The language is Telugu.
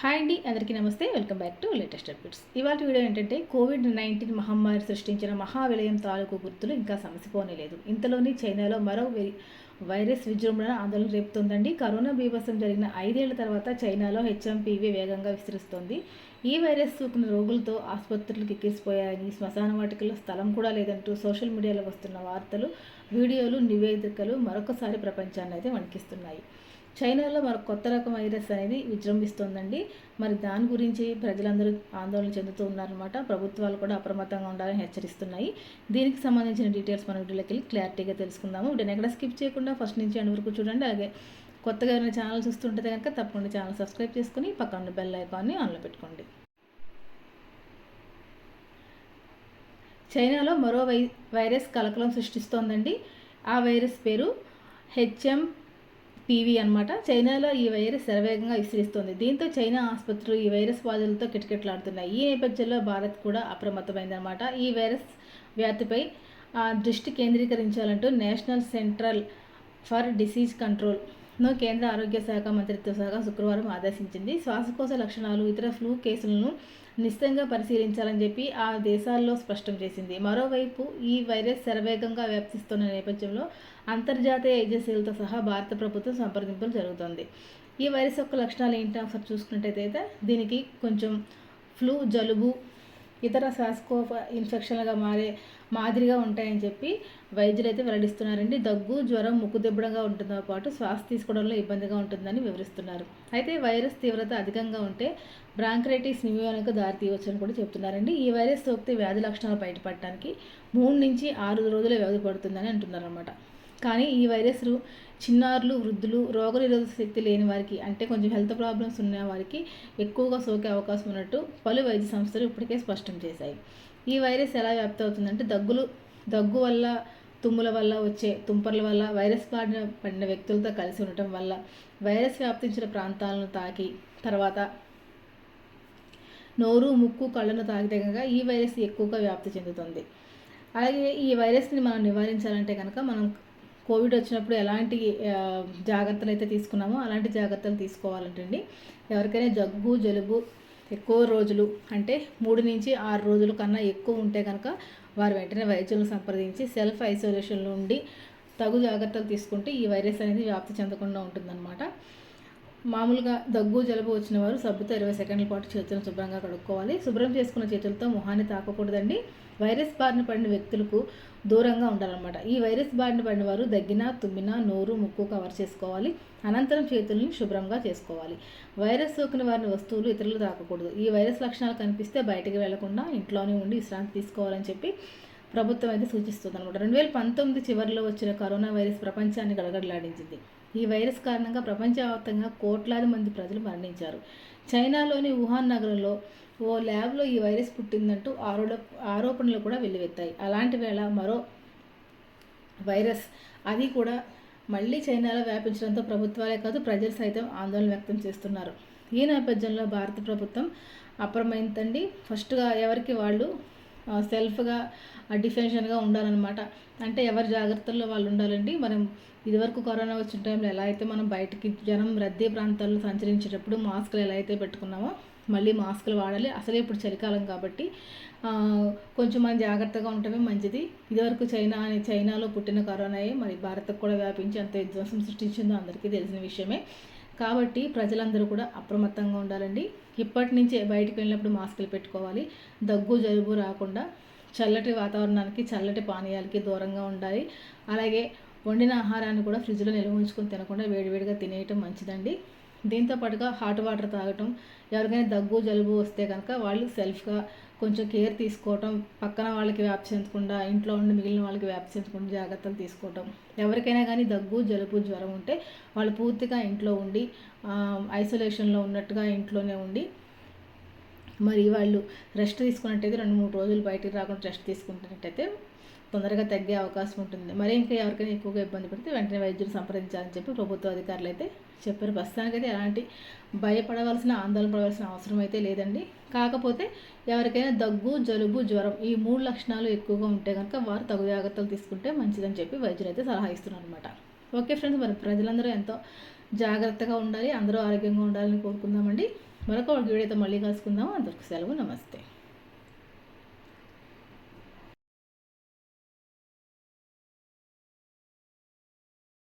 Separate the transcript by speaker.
Speaker 1: హాయ్ అండి అందరికీ నమస్తే. Welcome back to latest updates. ఇవాళ వీడియో ఏంటంటే కోవిడ్ నైన్టీన్ మహమ్మారి సృష్టించిన మహావిలయం తాలూకు గుర్తులు ఇంకా సమసిపోనేలేదు లేదు. ఇంతలోని చైనాలో మరో వైరస్ విజృంభణ ఆందోళన రేపుతోందండి. కరోనా బీభత్సం జరిగిన ఐదేళ్ళ తర్వాత చైనాలో హెచ్ఎంపీవీ వేగంగా విస్తరిస్తోంది. ఈ వైరస్ సోకిన రోగులతో ఆసుపత్రులు ఎక్కిసిపోయాయని శ్మశాన వాటికల్లో స్థలం కూడా లేదంటూ సోషల్ మీడియాలో వస్తున్న వార్తలు వీడియోలు నివేదికలు మరొకసారి ప్రపంచాన్ని అయితే వణికిస్తున్నాయి. చైనాలో మరొక కొత్త రకం వైరస్ అనేది విజృంభిస్తోందండి. మరి దాని గురించి ప్రజలందరూ ఆందోళన చెందుతూ ఉన్నారనమాట ప్రభుత్వాలు కూడా అప్రమత్తంగా ఉండాలని హెచ్చరిస్తున్నాయి. దీనికి సంబంధించిన డీటెయిల్స్ మన వీడియోలోకి వెళ్ళి క్లారిటీగా తెలుసుకుందాము. వీడియోని ఎక్కడ స్కిప్ చేయకుండా ఫస్ట్ నుంచి ఎండ్ వరకు చూడండి. అలాగే కొత్తగా ఏమైనా ఛానల్ చూస్తుంటే కనుక తప్పకుండా ఛానల్ సబ్స్క్రైబ్ చేసుకుని పక్కన ఉన్న బెల్ ఐకాన్ని ఆన్లో పెట్టుకోండి. చైనాలో మరో వై వైరస్ కలకలం సృష్టిస్తోందండి. ఆ వైరస్ పేరు హెచ్ఎం పీవీ అన్నమాట. చైనాలో ఈ వైరస్ శరవేగంగా విస్తరిస్తోంది. దీంతో చైనా ఆసుపత్రులు ఈ వైరస్ బాధలతో కిటకిటలాడుతున్నాయి. ఈ నేపథ్యంలో భారత్ కూడా అప్రమత్తమైందనమాట ఈ వైరస్ వ్యాప్తిపై ఆ, దృష్టి కేంద్రీకరించాలంటూ national central for disease control ను కేంద్ర ఆరోగ్య శాఖ మంత్రిత్వ శాఖ శుక్రవారం ఆదేశించింది. శ్వాసకోశ లక్షణాలు ఇతర ఫ్లూ కేసులను నిశ్చితంగా పరిశీలించాలని చెప్పి ఆ దేశాల్లో స్పష్టం చేసింది. మరోవైపు ఈ వైరస్ శరవేగంగా వ్యాప్తిస్తున్న నేపథ్యంలో అంతర్జాతీయ ఏజెన్సీలతో సహా భారత ప్రభుత్వం సంప్రదింపులు జరుగుతోంది. ఈ వైరస్ యొక్క లక్షణాలు ఏంటి? ఒకసారి చూసుకున్నట్టయితే దీనికి కొంచెం ఫ్లూ జలుబు ఇతర శ్వాసకోప ఇన్ఫెక్షన్లుగా మారే మాదిరిగా ఉంటాయని చెప్పి వైద్యులు అయితే వెల్లడిస్తున్నారండి. దగ్గు జ్వరం ముక్కు దిబ్బడంగా ఉంటుందో పాటు శ్వాస తీసుకోవడంలో ఇబ్బందిగా ఉంటుందని వివరిస్తున్నారు. అయితే వైరస్ తీవ్రత అధికంగా ఉంటే బ్రాంక్రైటిస్ నిమోనియాకు దారి తీయవచ్చని కూడా చెప్తున్నారండి. ఈ వైరస్ సోకితే వ్యాధి లక్షణాలు బయటపడటానికి మూడు నుంచి ఆరు రోజుల వ్యవధి పడుతుందని అంటున్నారన్నమాట. కానీ ఈ వైరస్ చిన్నారులు వృద్ధులు రోగనిరోధక శక్తి లేని వారికి అంటే కొంచెం హెల్త్ ప్రాబ్లమ్స్ ఉన్న వారికి ఎక్కువగా సోకే అవకాశం ఉన్నట్టు పలు వైద్య సంస్థలు ఇప్పటికే స్పష్టం చేశాయి. ఈ వైరస్ ఎలా వ్యాప్తి అవుతుందంటే దగ్గులు దగ్గు వల్ల తుమ్ముల వల్ల వచ్చే తుంపర్ల వల్ల వైరస్ బారిన పడిన వ్యక్తులతో కలిసి ఉండటం వల్ల వైరస్ వ్యాప్తించిన ప్రాంతాలను తాకి తర్వాత నోరు ముక్కు కళ్ళను తాకితే ఈ వైరస్ ఎక్కువగా వ్యాప్తి చెందుతుంది. అలాగే ఈ వైరస్ని మనం నివారించాలంటే కనుక మనం కోవిడ్ వచ్చినప్పుడు ఎలాంటి జాగ్రత్తలు అయితే తీసుకున్నామో అలాంటి జాగ్రత్తలు తీసుకోవాలంటండి. ఎవరికైనా జగ్గు జలుబు ఎక్కువ రోజులు అంటే మూడు నుంచి ఆరు రోజుల కన్నా ఎక్కువ ఉంటే కనుక వారు వెంటనే వైద్యులను సంప్రదించి సెల్ఫ్ ఐసోలేషన్లో ఉండి తగు జాగ్రత్తలు తీసుకుంటే ఈ వైరస్ అనేది వ్యాప్తి చెందకుండా ఉంటుందన్నమాట. మామూలుగా దగ్గు జలుబు వచ్చిన వారు సబ్బుతో ఇరవై సెకండ్ల పాటు చేతులను శుభ్రంగా కడుక్కోవాలి. శుభ్రం చేసుకున్న చేతులతో మొహాన్ని తాకకూడదండి. వైరస్ బారిన పడిన వ్యక్తులకు దూరంగా ఉండాలన్నమాట. ఈ వైరస్ బారిన పడిన వారు దగ్గిన తుమ్మిన నోరు ముక్కు కవర్ చేసుకోవాలి. అనంతరం చేతుల్ని శుభ్రంగా చేసుకోవాలి. వైరస్ సోకిన వారిని వస్తువులు ఇతరులు తాకకూడదు. ఈ వైరస్ లక్షణాలు కనిపిస్తే బయటికి వెళ్ళకుండా ఇంట్లోనే ఉండి విశ్రాంతి తీసుకోవాలని చెప్పి ప్రభుత్వం అయితే సూచిస్తుంది అనమాట రెండు వేల పంతొమ్మిది చివరిలో వచ్చిన కరోనా వైరస్ ప్రపంచాన్ని గడగడలాడించింది. ఈ వైరస్ కారణంగా ప్రపంచవ్యాప్తంగా కోట్లాది మంది ప్రజలు మరణించారు. చైనాలోని వుహాన్ నగరంలో ఓ ల్యాబ్లో ఈ వైరస్ పుట్టిందంటూ ఆరోడ ఆరోపణలు కూడా వెల్లువెత్తాయి. అలాంటి వేళ మరో వైరస్ అది కూడా మళ్ళీ చైనాలో వ్యాపించడంతో ప్రభుత్వాలే కాదు ప్రజలు సైతం ఆందోళన వ్యక్తం చేస్తున్నారు. ఈ నేపథ్యంలో భారత ప్రభుత్వం అప్రమైందండి ఫస్ట్గా ఎవరికి వాళ్ళు సెల్ఫ్గా డిఫెన్షన్గా ఉండాలన్నమాట. అంటే ఎవరి జాగ్రత్తల్లో వాళ్ళు ఉండాలండి. మనం ఇదివరకు కరోనా వచ్చిన టైంలో ఎలా అయితే మనం బయటికి జనం రద్దీ ప్రాంతాల్లో సంచరించేటప్పుడు మాస్కులు ఎలా అయితే పెట్టుకున్నామో మళ్ళీ మాస్కులు వాడాలి. అసలే ఇప్పుడు చలికాలం కాబట్టి కొంచెం మనం జాగ్రత్తగా ఉండటమే మంచిది. ఇదివరకు చైనా అని చైనాలో పుట్టిన కరోనాయే. మరి భారత్కు కూడా వ్యాపించి అంత విధ్వంసం సృష్టించిందో అందరికీ తెలిసిన విషయమే. కాబట్టి ప్రజలందరూ కూడా అప్రమత్తంగా ఉండాలండి. ఇప్పటి నుంచే బయటకు వెళ్ళినప్పుడు మాస్కులు పెట్టుకోవాలి. దగ్గు జలుబు రాకుండా చల్లటి వాతావరణానికి చల్లటి పానీయాలకి దూరంగా ఉండాలి. అలాగే వండిన ఆహారాన్ని కూడా ఫ్రిడ్జ్లో నిల్వ ఉంచుకొని తినకుండా వేడివేడిగా తినేయటం మంచిదండి. దీంతో పాటుగా హాట్ వాటర్ తాగటం ఎవరికైనా దగ్గు జలుబు వస్తే కనుక వాళ్ళు సెల్ఫ్గా కొంచెం కేర్ తీసుకోవటం పక్కన వాళ్ళకి వ్యాప్తి చెందకుండా ఇంట్లో ఉండి మిగిలిన వాళ్ళకి వ్యాప్ చెందకుండా జాగ్రత్తలు తీసుకోవటం. ఎవరికైనా కానీ దగ్గు జలుబు జ్వరం ఉంటే వాళ్ళు పూర్తిగా ఇంట్లో ఉండి ఐసోలేషన్లో ఉన్నట్టుగా ఇంట్లోనే ఉండి మరి వాళ్ళు రెస్ట్ తీసుకున్నట్టయితే రెండు మూడు రోజులు బయటికి రాకుండా రెస్ట్ తీసుకుంటున్నట్టయితే తొందరగా తగ్గే అవకాశం ఉంటుంది. మరి ఇంకా ఎవరికైనా ఎక్కువగా ఇబ్బంది పడితే వెంటనే వైద్యులు సంప్రదించాలని చెప్పి ప్రభుత్వ అధికారులు అయితే చెప్పారు. ప్రస్తుతానికైతే ఎలాంటి భయపడవలసిన ఆందోళన పడవలసిన అవసరం అయితే లేదండి. కాకపోతే ఎవరికైనా దగ్గు జలుబు జ్వరం ఈ మూడు లక్షణాలు ఎక్కువగా ఉంటే కనుక వారు తగు జాగ్రత్తలు తీసుకుంటే మంచిదని చెప్పి వైద్యులు అయితే సలహా ఇస్తున్నారు అనమాట ఓకే ఫ్రెండ్స్ మరి ప్రజలందరూ ఎంతో జాగ్రత్తగా ఉండాలి అందరూ ఆరోగ్యంగా ఉండాలని కోరుకుందామండి. మరొక వీడియోతో మళ్ళీ కలుసుకుందాం. అందరికి సెలవు నమస్తే.